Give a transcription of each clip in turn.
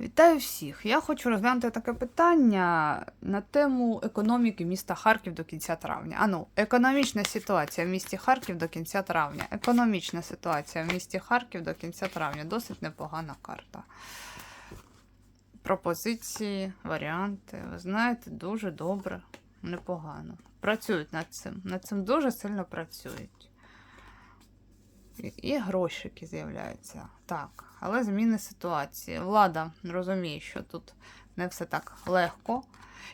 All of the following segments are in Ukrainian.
Вітаю всіх! Я хочу розглянути таке питання на тему економіки міста Харків до кінця травня. Ану, економічна ситуація в місті Харків до кінця травня. Економічна ситуація в місті Харків до кінця травня. Досить непогана карта. Пропозиції, варіанти. Ви знаєте, дуже добре, непогано. Працюють над цим. Над цим дуже сильно працюють. І, грошики з'являються. Так, але зміни ситуації. Влада розуміє, що тут не все так легко.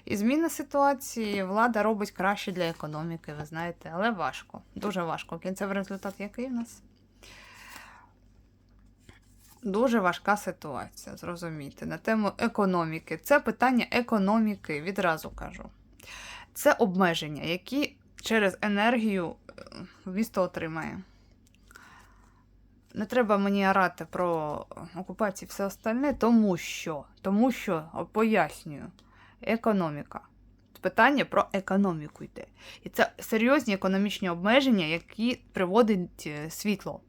І зміни ситуації влада робить краще для економіки, ви знаєте, але важко. Дуже важко. Кінцевий результат який в нас? Дуже важка ситуація, зрозумійте, на тему економіки. Це питання економіки, відразу кажу. Це обмеження, які через енергію е, місто отримає. Не треба мені орати про окупацію і все остальне, тому що, тому що, пояснюю, економіка. Питання про економіку йде. І це серйозні економічні обмеження, які приводить е, світло.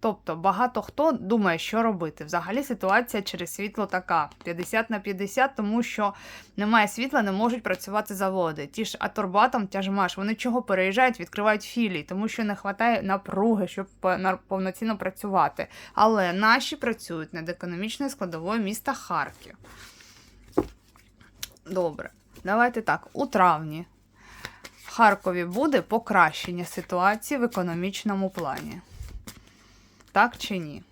Тобто багато хто думає, що робити. Взагалі ситуація через світло така: 50 на 50, тому що немає світла, не можуть працювати заводи. Ті ж Атурбатом, тяжмаш, вони чого переїжджають, відкривають філії, тому що не вистачає напруги, щоб повноцінно працювати. Але наші працюють над економічною складовою міста Харків. Добре, давайте так. У травні в Харкові буде покращення ситуації в економічному плані. Так чи ні?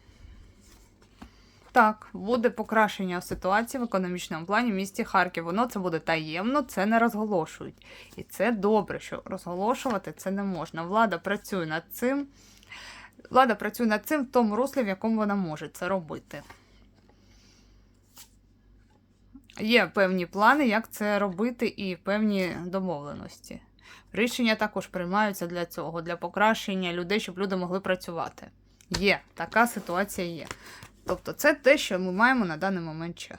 Так, буде покращення ситуації в економічному плані в місті Харків. Воно це буде таємно, це не розголошують. І це добре, що розголошувати це не можна. Влада працює над цим. Влада працює над цим в тому руслі, в якому вона може це робити. Є певні плани, як це робити, і певні домовленості. Рішення також приймаються для цього, для покращення людей, щоб люди могли працювати. Є, така ситуація є. Тобто, це те, що ми маємо на даний момент час.